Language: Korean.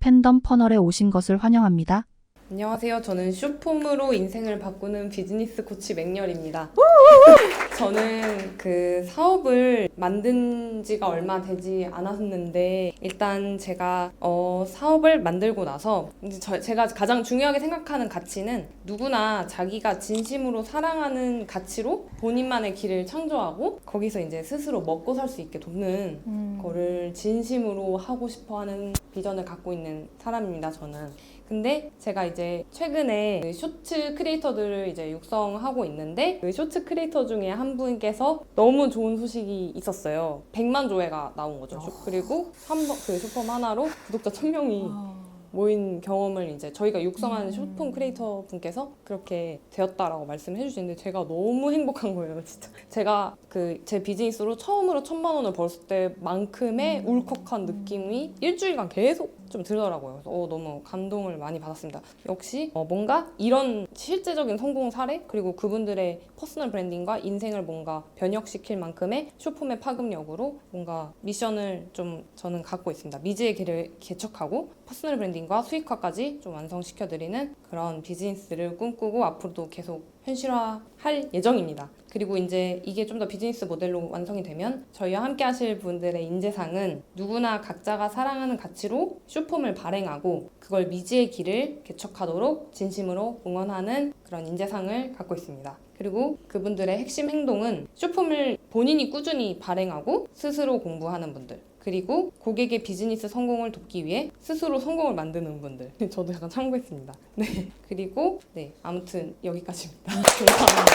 팬덤 퍼널에 오신 것을 환영합니다. 안녕하세요. 저는 쇼폼으로 인생을 바꾸는 비즈니스 코치 맥렬입니다. 저는 그 사업을 만든 지가 얼마 되지 않았는데 일단 제가 어, 사업을 만들고 나서 이제 저- 제가 가장 중요하게 생각하는 가치는 누구나 자기가 진심으로 사랑하는 가치로 본인만의 길을 창조하고 거기서 이제 스스로 먹고 살 수 있게 돕는 거를 진심으로 하고 싶어 하는 비전을 갖고 있는 사람입니다, 저는. 근데 제가 이제 최근에 그 쇼츠 크리에이터들을 이제 육성하고 있는데 그 쇼츠 크리에이터 중에 한 분께서 너무 좋은 소식이 있었어요. 100만 조회가 나온 거죠. 쇼- 그리고 한번그 쇼폼 하나로 구독자 1000명이 모인 경험을 이제 저희가 육성하는 쇼폼 크리에이터 분께서 그렇게 되었다라고 말씀해 주시는데 제가 너무 행복한 거예요, 진짜. 제가 그 제 비즈니스로 처음으로 천만 원을 벌었을 때만큼의 울컥한 느낌이 일주일간 계속 좀 들더라고요. 그래서 어, 너무 감동을 많이 받았습니다. 역시 어, 뭔가 이런 실제적인 성공 사례 그리고 그분들의 퍼스널 브랜딩과 인생을 뭔가 변혁시킬 만큼의 쇼폼의 파급력으로 뭔가 미션을 좀 저는 갖고 있습니다. 미지의 길을 개척하고 퍼스널 브랜딩 과 수익화까지 좀 완성시켜드리는 그런 비즈니스를 꿈꾸고 앞으로도 계속 현실화할 예정입니다. 그리고 이제 이게 좀 더 비즈니스 모델로 완성이 되면 저희와 함께 하실 분들의 인재상은 누구나 각자가 사랑하는 가치로 쇼폼을 발행하고 그걸 미지의 길을 개척하도록 진심으로 응원하는 그런 인재상을 갖고 있습니다. 그리고 그분들의 핵심 행동은 쇼폼을 본인이 꾸준히 발행하고 스스로 공부하는 분들 그리고 고객의 비즈니스 성공을 돕기 위해 스스로 성공을 만드는 분들 저도 약간 참고했습니다. 네 그리고 네 아무튼 여기까지입니다. 감사합니다.